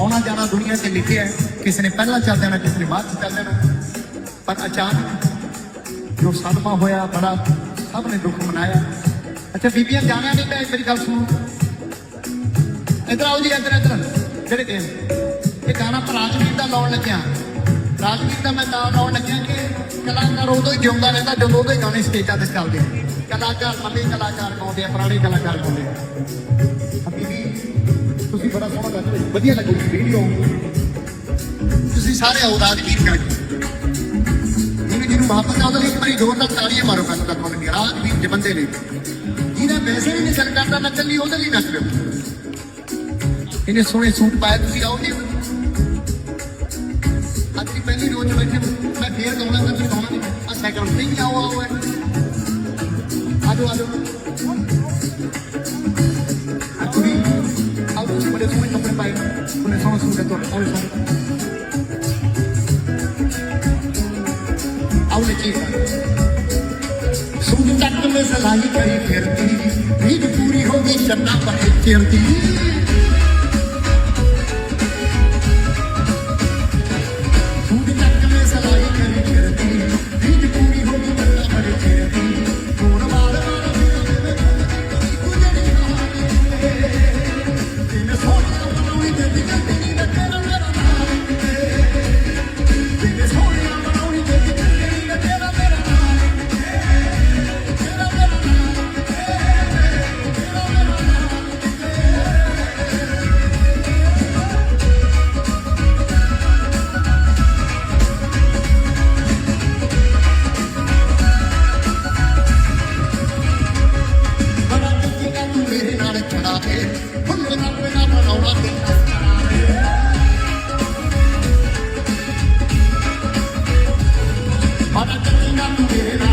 ਆਉਣਾ ਜਾਣਾ ਦੁਨੀਆ ਤੇ ਲਿਖਿਆ ਹੈ ਕਿਸੇ ਨੇ ਪਹਿਲਾਂ ਚੱਲ ਜਾਣਾ ਕਿਸੇ ਨੇ ਬਾਅਦ ਚ ਚੱਲ ਜਾਣਾ ਪਰ ਅਚਾਨਕ ਜੋ ਸਦਮਾ ਹੋਇਆ ਬੜਾ ਸਭ ਨੇ ਦੁੱਖ ਮਨਾਇਆ ਅੱਛਾ ਬੀਬੀਆਂ ਜਾਣਾ ਨਹੀਂ ਮੈਂ ਮੇਰੀ ਗੱਲ ਸੁਣੋ ਇੱਧਰ ਆਓ ਜੀ ਇੱਧਰ ਇੱਧਰ ਜਿਹੜੇ ਕਿ ਇਹ ਗਾਣਾ ਪਰ ਰਾਜਵੀਰ ਦਾ ਲਾਉਣ ਲੱਗਿਆ ਰਾਜਵੀਰ ਦਾ ਮੈਂ ਤਾਂ ਲਾਉਣ ਲੱਗਿਆ ਕਿ ਕਲਾਕਾਰ ਉਦੋਂ ਹੀ ਜਿਉਂਦਾ ਰਹਿੰਦਾ ਜਦੋਂ ਉਹਦੇ ਗਾਣੇ ਸਟੇਜਾਂ ਤੇ ਚੱਲਦੇ ਆ। ਕਲਾਕਾਰ ਨਵੇਂ ਕਲਾਕਾਰ ਗਾਉਂਦੇ ਆ ਪੁਰਾਣੇ ਕਲਾਕਾਰ ਗਾਉਂਦੇ ਆ ਆ ਬੀਬੀ ਤੁਸੀਂ ਬੜਾ ਸੋਹਣਾ ਗਾ ਵਧੀਆ ਲੱਗੂ ਵੀਡੀਓ ਤੁਸੀਂ ਸਾਰੇ ਆਓ ਰਾਜਵੀਰ ਗਾ ਜਿਹਨੂੰ ਜਿਹਨੂੰ ਵਾਪਸ ਆਉਂਦਾ ਇੱਕ ਵਾਰੀ ਜ਼ੋਰ ਨਾਲ ਤਾੜੀਆਂ ਮਾਰੋ ਕੱਲ ਤੱਕ ਮਨ ਰਾਜਵੀਰ ਦੇ ਬੰਦੇ ਨੇ। ਜਿਹਨੇ ਵੈਸੇ ਵੀ ਨਹੀਂ ਕਰਦਾ, ਨੱਚਣ ਲਈ ਉਹਦੇ ਲਈ ਨੱਚ ਰਿਹਾ ਇਹਨੇ ਸੋਹਣੇ ਸੂਟ ਪਾਇਆ ਤੁਸੀਂ ਆਓ ਜੀ। ਅੱਜ ਦੀ ਪਹਿਲੀ ਰੋਜ਼ ਬੈਠੇ ਮੈਂ ਫੇਰ ਗਾਉਣਾ ਤਾਂ ਤੁਸੀਂ ਗਾਉਣਾ ਨਹੀਂ ਆ ਸੈਕੰਡ ਨਹੀਂ ਆਓ ਆਓ ਆਜੋ ਆਜੋ। 때 오늘 성수가 또 하루 살 아우네 की सुन तक में सलाई करी फिरती नींद पूरी होगी चन्ना पर फिरती நாளை தொடாதே உன்னை நம்பி நாம் நோடாதே மனத்தில் நம்பி நான்